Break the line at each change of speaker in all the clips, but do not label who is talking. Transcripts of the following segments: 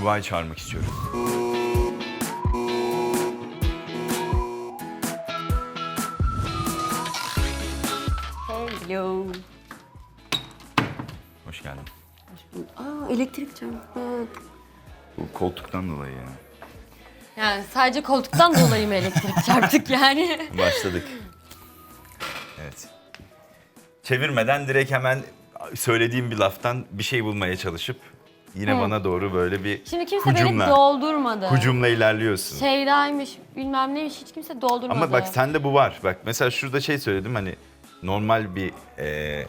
Tuğba'yı çağırmak istiyorum.
Hello.
Hoş geldin.
Aa elektrik çarptı.
Bu koltuktan dolayı ya.
Yani sadece koltuktan dolayı mı elektrik çarptık yani?
Başladık. Evet. Çevirmeden direkt hemen söylediğim bir laftan bir şey bulmaya çalışıp yine bana doğru böyle bir
Şimdi kimse beni
hücumla,
doldurmadı.
hücumla ilerliyorsun.
Şeydaymış bilmem neymiş hiç kimse doldurmadı.
Ama bak sende bu var. Bak mesela şurada şey söyledim hani normal bir eee,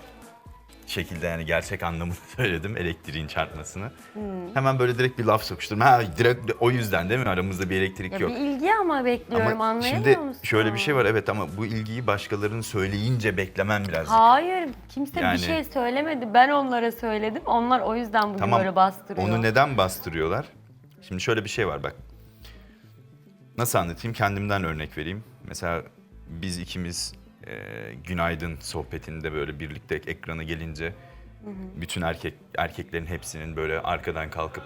şekilde yani gerçek anlamını söyledim elektriğin çarpmasını.
Hmm.
Hemen böyle direkt bir laf sokuşturdum. Ha direkt o yüzden değil mi aramızda bir elektrik
ya
yok.
bir ilgi ama bekliyorum
Ama
anlayamıyor
şimdi
musun?
şöyle bir şey var evet ama bu ilgiyi başkalarının söyleyince beklemem birazcık.
Hayır kimse
Yani-
bir şey söylemedi. Ben onlara söyledim. Onlar o yüzden bugün böyle bastırıyor.
Onu neden bastırıyorlar? Şimdi şöyle bir şey var bak. Nasıl anlatayım? Kendimden örnek vereyim. Mesela biz ikimiz e, günaydın sohbetinde böyle birlikte ekrana gelince bütün erkek erkeklerin hepsinin böyle arkadan kalkıp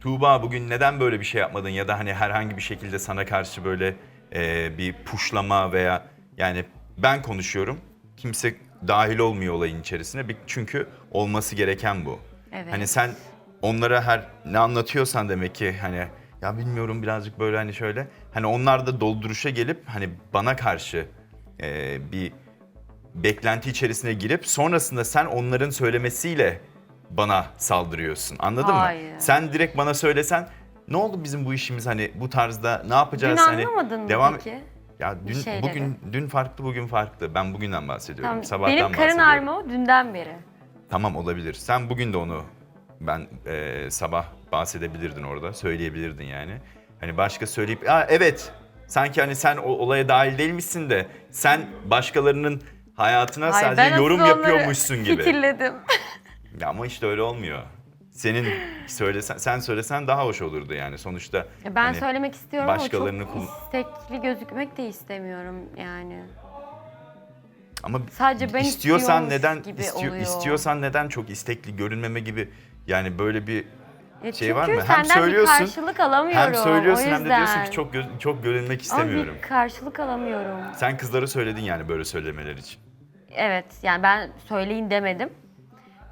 Tuğba bugün neden böyle bir şey yapmadın ya da hani herhangi bir şekilde sana karşı böyle e, bir puşlama veya yani ben konuşuyorum kimse dahil olmuyor olayın içerisine çünkü olması gereken bu.
Evet.
Hani sen onlara her ne anlatıyorsan demek ki hani ya bilmiyorum birazcık böyle hani şöyle hani onlar da dolduruşa gelip hani bana karşı e, bir beklenti içerisine girip sonrasında sen onların söylemesiyle bana saldırıyorsun. Anladın
Hayır.
mı? Sen direkt bana söylesen ne oldu bizim bu işimiz hani bu tarzda ne yapacağız
Dün
hani
anlamadın mı
devam
peki?
Ya dün
şeyleri?
bugün dün farklı bugün farklı. Ben bugünden bahsediyorum.
Tamam,
Sabahtan
benim karın
bahsediyorum.
ağrıma o dünden beri.
Tamam olabilir. Sen bugün de onu ben e, sabah bahsedebilirdin orada. Söyleyebilirdin yani. Hani başka söyleyip Aa, evet sanki hani sen o olaya dahil değilmişsin de sen başkalarının hayatına
Hayır,
sadece
ben
yorum
onları
yapıyormuşsun gibi.
Fitildedim.
Ya ama işte öyle olmuyor. Senin söylesen sen söylesen daha hoş olurdu yani sonuçta.
Ya Ben
hani
söylemek istiyorum
başkalarını
ama
kul-
çok istekli gözükmek de istemiyorum yani.
Ama
Sadece ben
istiyorsan
istiyormuş
neden
gibi
istiyor,
oluyor.
istiyorsan neden çok istekli görünmeme gibi yani böyle bir
Ya
şey var mı? Hem söylüyorsun,
bir karşılık alamıyorum.
hem söylüyorsun
o
hem de diyorsun ki çok gö- çok görünmek istemiyorum.
Ama bir karşılık alamıyorum.
Sen kızlara söyledin yani böyle söylemeler için.
Evet yani ben söyleyin demedim.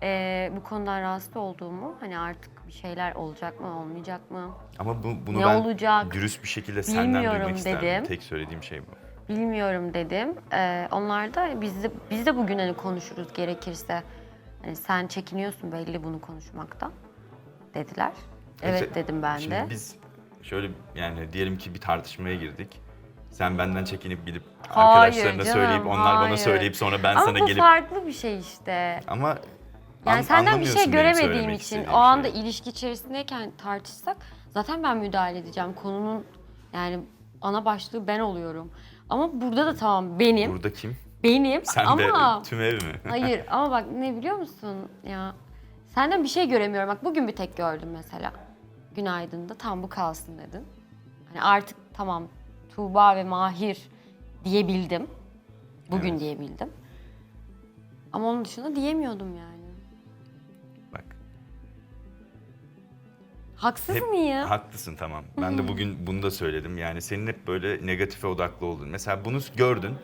Ee, bu konudan rahatsız olduğumu hani artık bir şeyler olacak mı olmayacak mı
Ama bu, bunu
Ne
ben
olacak?
dürüst bir şekilde senden
Bilmiyorum
duymak isterdim.
dedim.
Tek söylediğim şey bu.
bilmiyorum dedim. Ee, onlar da biz de, biz de bugün hani konuşuruz gerekirse. Hani sen çekiniyorsun belli bunu konuşmaktan dediler. Evet
İşte
dedim ben
Şimdi
de.
biz şöyle yani diyelim ki bir tartışmaya girdik. Sen benden çekinip gidip
Hayır
arkadaşlarına
canım,
söyleyip onlar bana
hayır.
söyleyip sonra ben
Ama
sana
bu
gelip
farklı bir şey işte.
ama
Yani
an-
senden bir
anlamıyorsun
şey
benim
göremediğim
söylemek
için
istediğim
o anda
şeyi.
ilişki içerisindeyken tartışsak zaten ben müdahale edeceğim. Konunun yani ana başlığı ben oluyorum. Ama burada da tamam benim,
Burada kim?
benim
Sen
ama
de tüm ev mi?
hayır ama bak ne biliyor musun ya senden bir şey göremiyorum. Bak bugün bir tek gördüm mesela. Günaydın'da tam bu kalsın dedin. Hani artık tamam Tuğba ve Mahir diyebildim. Bugün
Evet.
diyebildim. Ama onun dışında diyemiyordum yani.
Bak
Haksız
Hep-
mıyım?
Haklısın tamam. Ben de bugün bunu da söyledim. Yani senin hep böyle negatife odaklı oldun. Mesela bunu gördün.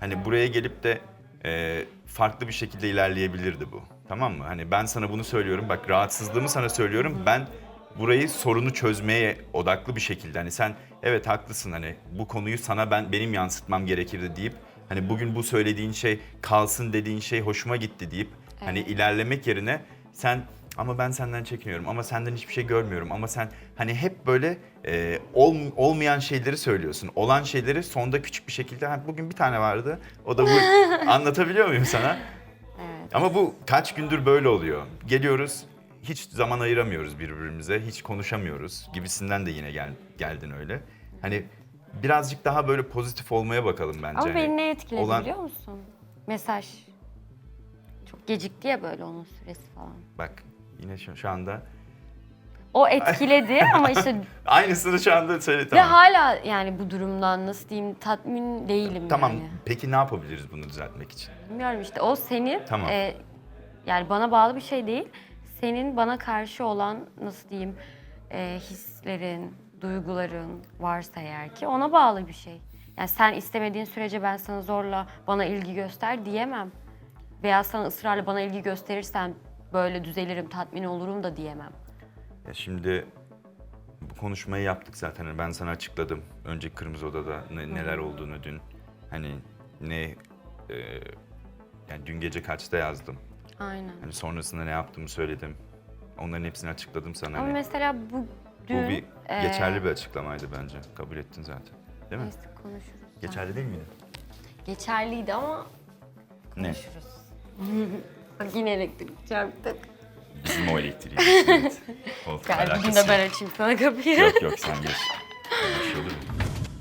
Hani buraya gelip de e, farklı bir şekilde ilerleyebilirdi bu. Tamam mı? Hani ben sana bunu söylüyorum. Bak rahatsızlığımı sana söylüyorum. Ben burayı sorunu çözmeye odaklı bir şekilde hani sen evet haklısın hani bu konuyu sana ben benim yansıtmam gerekirdi deyip hani bugün bu söylediğin şey kalsın dediğin şey hoşuma gitti deyip hani ilerlemek yerine sen ama ben senden çekiniyorum ama senden hiçbir şey görmüyorum ama sen hani hep böyle e, ol, olmayan şeyleri söylüyorsun. Olan şeyleri sonda küçük bir şekilde ha, bugün bir tane vardı o da bu anlatabiliyor muyum sana? Ama bu kaç gündür böyle oluyor. Geliyoruz hiç zaman ayıramıyoruz birbirimize hiç konuşamıyoruz gibisinden de yine gel, geldin öyle. Hani birazcık daha böyle pozitif olmaya bakalım bence.
Ama
Hani
beni ne etkiledi
olan-
biliyor musun? Mesaj. Çok gecikti ya böyle onun süresi falan.
Bak yine şu, şu anda
O etkiledi ama işte
aynısını şu anda söyle
ve
tamam.
hala yani bu durumdan nasıl diyeyim tatmin değilim
Tamam.
yani.
Peki ne yapabiliriz bunu düzeltmek için?
Bilmiyorum işte o senin
Tamam.
e, yani bana bağlı bir şey değil. Senin bana karşı olan nasıl diyeyim e, hislerin, duyguların varsa eğer ki ona bağlı bir şey. Yani sen istemediğin sürece ben sana zorla bana ilgi göster diyemem. Veya sana ısrarla bana ilgi gösterirsen böyle düzelirim, tatmin olurum da diyemem.
Ya şimdi bu konuşmayı yaptık zaten. Hani Ben sana açıkladım. Önceki Kırmızı Oda'da ne- neler olduğunu dün. Hani ne e, yani dün gece kaçta yazdım.
Aynen.
Hani sonrasında ne yaptığımı söyledim. Onların hepsini açıkladım sana.
Ama
Hani
mesela bu dün...
bu bir
e,
geçerli bir açıklamaydı bence. Kabul ettin zaten. Değil mi?
Neyse konuşuruz.
Geçerli değil miydi?
Geçerliydi ama
Ne?
konuşuruz. Bak yine elektrik çarptık.
Bizim o elektriği. evet. Koltuk
Gel bugün
alakası
de
yok.
ben açayım sana kapıyı.
Yok yok sen geç.